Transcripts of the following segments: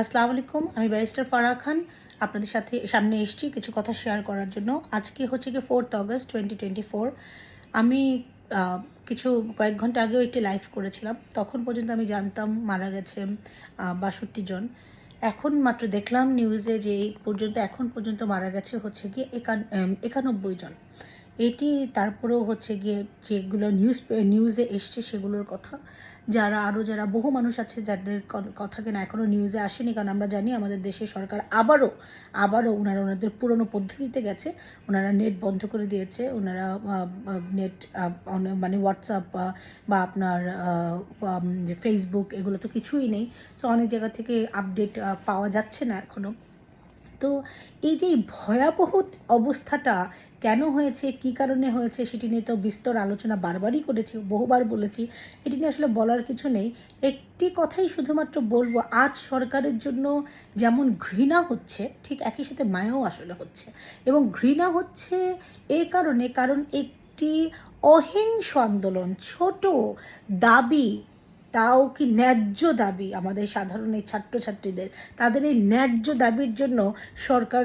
আসসালামু আলাইকুম, আমি ব্যারিস্টার ফারাহ খান। আপনাদের সাথে সামনে এসেছি কিছু কথা শেয়ার করার জন্য। আজকে হচ্ছে কি fourth August twenty twenty four আমি কিছু কয়েক ঘণ্টা আগেও একটি লাইভ করেছিলাম। তখন পর্যন্ত আমি জানতাম মারা গেছে বাষট্টি জন। এখন মাত্র দেখলাম নিউজে যে এই পর্যন্ত, এখন পর্যন্ত মারা গেছে হচ্ছে গিয়ে একান একানব্বই জন। এটি তারপরেও হচ্ছে গিয়ে যেগুলো নিউজ নিউজে এসছে সেগুলোর কথা। যারা আরও যারা বহু মানুষ আছে যাদের কথা কিনা এখনও নিউজে আসেনি, কারণ আমরা জানি আমাদের দেশের সরকার আবারও আবারও ওনারা ওনাদের পুরনো পদ্ধতিতে গেছে। ওনারা নেট বন্ধ করে দিয়েছে। ওনারা নেট মানে হোয়াটসঅ্যাপ বা আপনার ফেসবুক এগুলো তো কিছুই নেই। সো অনেক জায়গা থেকে আপডেট পাওয়া যাচ্ছে না এখনও তো এই যে ভয়াবহ অবস্থাটা কেন হয়েছে, কি কারণে হয়েছে সেটি নিয়ে তো বিস্তর আলোচনা বারবারই করেছি, বহুবার বলেছি। এটি নিয়ে আসলে বলার কিছু নেই। একটি কথাই শুধুমাত্র বলব, আজ সরকারের জন্য যেমন ঘৃণা হচ্ছে, ঠিক একই সাথে মায়াও আসলে হচ্ছে। এবং ঘৃণা হচ্ছে এই কারণে, কারণ একটি অহিংস আন্দোলন, ছোট দাবি তাও কি ন্যায্য দাবি আমাদের সাধারণ এই ছাত্রছাত্রীদের? তাদের এই ন্যায্য দাবির জন্য সরকার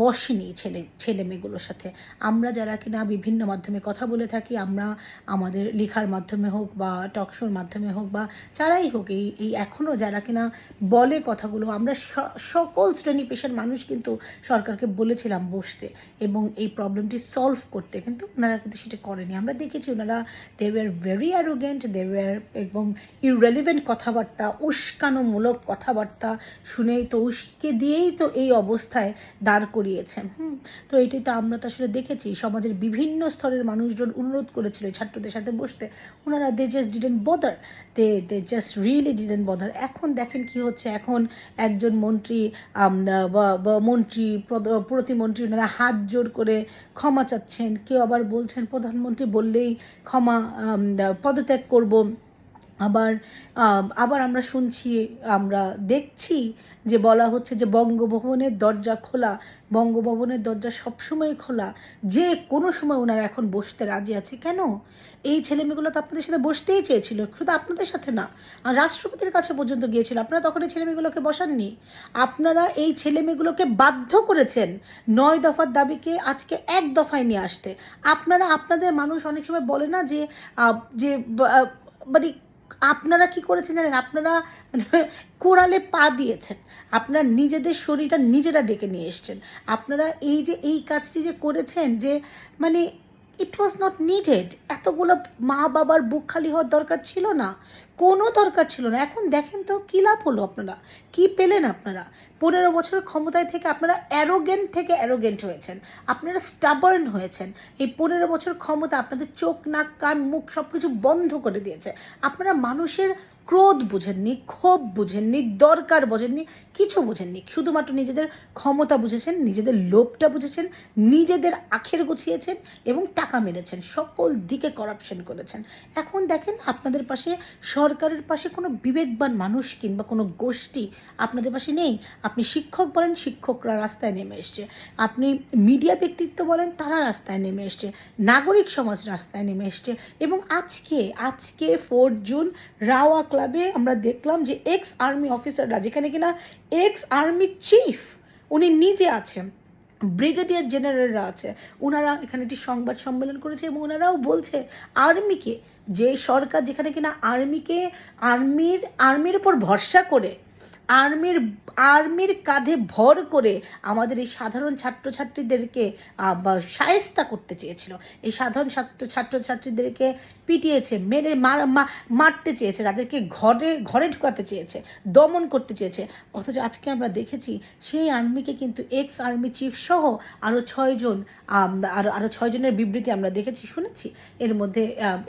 বসেনি ছেলে ছেলে মেয়েগুলোর সাথে। আমরা যারা কিনা বিভিন্ন মাধ্যমে কথা বলে থাকি, আমরা আমাদের লেখার মাধ্যমে হোক বা টকশোর মাধ্যমে হোক বা যারাই হোক, এই এই এখনও যারা কিনা বলে কথাগুলো, আমরা সকল শ্রেণি পেশার মানুষ কিন্তু সরকারকে বলেছিলাম বসতে এবং এই প্রবলেমটি সলভ করতে, কিন্তু ওনারা কিন্তু সেটা করেনি। আমরা দেখেছি ওনারা they were very arrogant they were এবং ইরেলিভেন্ট কথাবার্তা, উস্কানোমূলক কথাবার্তা শুনেই তো উস্কে দিয়েই তো এই অবস্থায় দাঁড় করিয়েছে হুম? তো এটি তো আমরা তো আসলে দেখেছি, সমাজের বিভিন্ন স্তরের মানুষজন অনুরোধ করেছিল ছাত্রদের সাথে বসতে। ওনারা they just didn't bother they they just really didn't bother এখন দেখেন কি হচ্ছে, এখন একজন মন্ত্রী মন্ত্রী প্রতিমন্ত্রী ওনারা হাত জোর করে ক্ষমা চাচ্ছেন। কেউ আবার বলছেন, প্রধানমন্ত্রী বললেই ক্ষমা পদত্যাগ করব। আবার আবার আমরা শুনছি, আমরা দেখছি যে বলা হচ্ছে যে বঙ্গভবনের দরজা খোলা। বঙ্গভবনের দরজা সবসময় খোলা। যে কোনো সময় ওনারা এখন বসতে রাজি আছে। কেন? এই ছেলেমেয়েগুলো তো আপনাদের সাথে বসতেই চেয়েছিল, শুধু আপনাদের সাথে না। রাষ্ট্রপতির কাছে পর্যন্ত গিয়েছিল। আপনারা তখন এই ছেলেমেয়েগুলোকে বসাননি। আপনারা এই ছেলেমেয়েগুলোকে বাধ্য করেছেন নয় দফার দাবিকে আজকে এক দফায় নিয়ে আসতে। আপনারা, আপনাদের মানুষ অনেক সময় বলে না যে যে মানে আপনারা কি করেছেন জানেন? আপনারা কোড়ালে কোরালে পা দিয়েছেন। আপনার নিজেদের শরীরটা নিজেরা ডেকে নিয়ে এসছেন। আপনারা এই যে, এই কাজটি যে করেছেন যে মানে ইট ওয়াজ নট নিডেড এতগুলো মা বাবার বুক খালি হওয়ার দরকার ছিল না। কোনো দরকার ছিল না। এখন দেখেন তো কী লাভ হলো আপনারা? কী পেলেন আপনারা? পনেরো বছর ক্ষমতায় থেকে আপনারা অ্যারোগেন্ট থেকে অ্যারোগেন্ট হয়েছেন। আপনারা স্টাবার্ন হয়েছেন। এই পনেরো বছর ক্ষমতা আপনাদের চোখ, নাক, কান, মুখ সব কিছু বন্ধ করে দিয়েছে। আপনারা মানুষের ক্রোধ বুঝেননি, ক্ষোভ বুঝেননি, দরকার বোঝেননি, কিছু বুঝেননি। শুধুমাত্র নিজেদের ক্ষমতা বুঝেছেন, নিজেদের লোভটা বুঝেছেন, নিজেদের আখের গুছিয়েছেন এবং টাকা মেরেছেন, সকল দিকে করাপশন করেছেন। এখন দেখেন আপনাদের পাশে, সরকারের পাশে কোনো বিবেকবান মানুষ কিংবা কোনো গোষ্ঠী আপনাদের পাশে নেই। আপনি শিক্ষক বলেন, শিক্ষকরা রাস্তায় নেমে এসছে। আপনি মিডিয়া ব্যক্তিত্ব বলেন, তারা রাস্তায় নেমে এসছে। নাগরিক সমাজ রাস্তায় নেমে এসছে। এবং আজকে আজকে ফোর জুন রাওয়া ক্লাবে আমরা দেখলাম যে এক্স আর্মি অফিসাররা যেখানে কিনা এক্স আর্মি চিফ উনি নিজে আছেন ব্রিগেডিয়ার জেনারেলরা আছে। ওনারা এখানে একটি সংবাদ সম্মেলন করেছে এবং ওনারাও বলছে আর্মিকে যে সরকার যেখানে কিনা আর্মিকে আর্মির আর্মির উপর ভরসা করে আর্মির আর্মির কাঁধে ভর করে আমাদের এই সাধারণ ছাত্রছাত্রীদেরকে সায়স্তা করতে চেয়েছিল। এই সাধারণ ছাত্র, ছাত্রছাত্রীদেরকে পিটিয়েছে, মেরে মারতে চেয়েছে, তাদেরকে ঘরে ঘরে ঢুকাতে চেয়েছে, দমন করতে চেয়েছে। অথচ আজকে আমরা দেখেছি সেই আর্মিকে কিন্তু এক্স আর্মি চিফ সহ আরও ছয়জন আরও আরও ছয়জনের বিবৃতি আমরা দেখেছি, শুনেছি। এর মধ্যে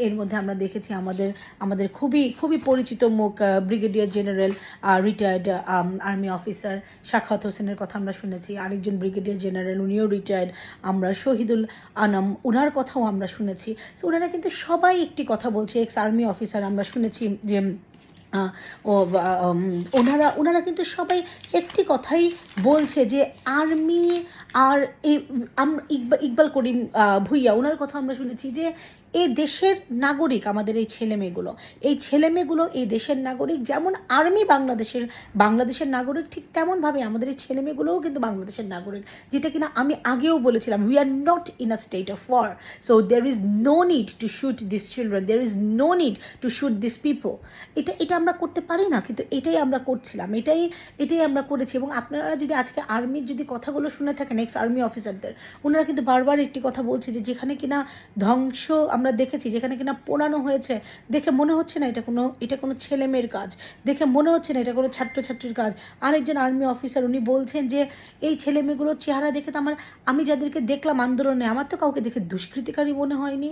এর মধ্যে আমরা দেখেছি আমাদের আমাদের খুবই খুবই পরিচিত মুখ brigadier general retired army officer Sakhawat হোসেনের কথা আমরা শুনেছি। আরেকজন ব্রিগেডিয়ার জেনারেল উনিও রিটায়ার্ড আমরা শহীদুল আনাম ওনার কথাও আমরা শুনেছি। সো ওনারা কিন্তু সবাই একটি কথা বলছে এক্স আর্মি অফিসার আমরা শুনেছি যে ওনারা ওনারা কিন্তু সবাই একটি কথাই বলছে যে, আর্মি আর ইকবাল করিম ভুইয়া, ওনার কথা আমরা শুনেছি যে এই দেশের নাগরিক আমাদের এই ছেলে মেয়েগুলো এই ছেলে মেয়েগুলো এই দেশের নাগরিক, যেমন আর্মি বাংলাদেশের বাংলাদেশের নাগরিক, ঠিক তেমনভাবে আমাদের এই ছেলে মেয়েগুলোও কিন্তু বাংলাদেশের নাগরিক, যেটা কিনা আমি আগেও বলেছিলাম we are not in a state of war so there is no need to shoot this children there is no need to shoot this people এটা এটা আমরা করতে পারি না, কিন্তু এটাই আমরা করছিলাম, এটাই এটাই আমরা করেছি। এবং আপনারা যদি আজকে আর্মির যদি কথাগুলো শুনে থাকেন এক্স আর্মি অফিসারদের ওনারা কিন্তু বারবার একটি কথা বলছে যে, যেখানে কিনা ধ্বংস আমরা দেখেছি, যেখানে কিনা পোড়ানো হয়েছে, দেখে মনে হচ্ছে না এটা কোনো এটা কোনো ছেলে মেয়ের কাজ, দেখে মনে হচ্ছে না এটা কোনো ছাত্রছাত্রীর কাজ। আরেকজন আর্মি অফিসার উনি বলছেন যে, এই ছেলে মেয়েগুলোর চেহারা দেখে তো আমার, আমি যাদেরকে দেখলাম আন্দোলনে, আমার তো কাউকে দেখে দুষ্কৃতিকারী মনে হয়নি।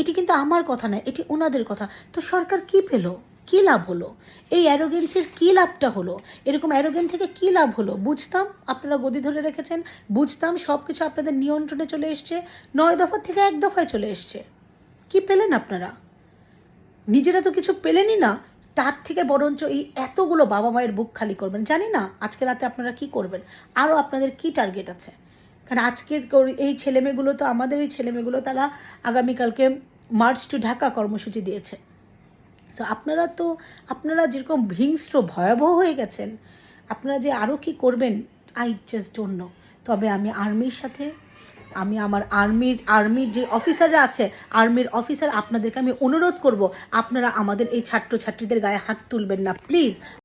এটি কিন্তু আমার কথা না, এটি ওনাদের কথা। তো সরকার কি পেল? কী লাভ হলো? এই অ্যারোগেন্সের কী লাভটা হলো? এরকম অ্যারোগেন থেকে কী লাভ হলো? বুঝতাম, আপনারা গদি ধরে রেখেছেন, বুঝতাম সব কিছু আপনাদের নিয়ন্ত্রণে চলে এসছে, নয় দফা থেকে এক দফায় চলে এসছে। কি পেলেন আপনারা? নিজেরা তো কিছু পেলেনই না, তার থেকে বরঞ্চ এই এতগুলো বাবা মায়ের বুক খালি করবেন। জানি না, আজকে রাতে আপনারা কি করবেন? আরও আপনাদের কি টার্গেট আছে? কারণ আজকে এই ছেলেমেয়েগুলো তো আমাদের এই ছেলেমেয়েগুলো, তারা আগামীকালকে মার্চ টু ঢাকা কর্মসূচি দিয়েছে। সো আপনারা তো, আপনারা যেরকম হিংস্র ভয়াবহ হয়ে গেছেন, আপনারা যে আরও কি করবেন আই জাস্ট ডোন্ট নো তবে আমি আর্মির সাথে, আমি আমার আর্মির আর্মির যে অফিসাররা আছে, আর্মির অফিসার আপনাদেরকে আমি অনুরোধ করব, আপনারা আমাদের এই ছাত্রছাত্রীদের গায়ে হাত তুলবেন না। প্লিজ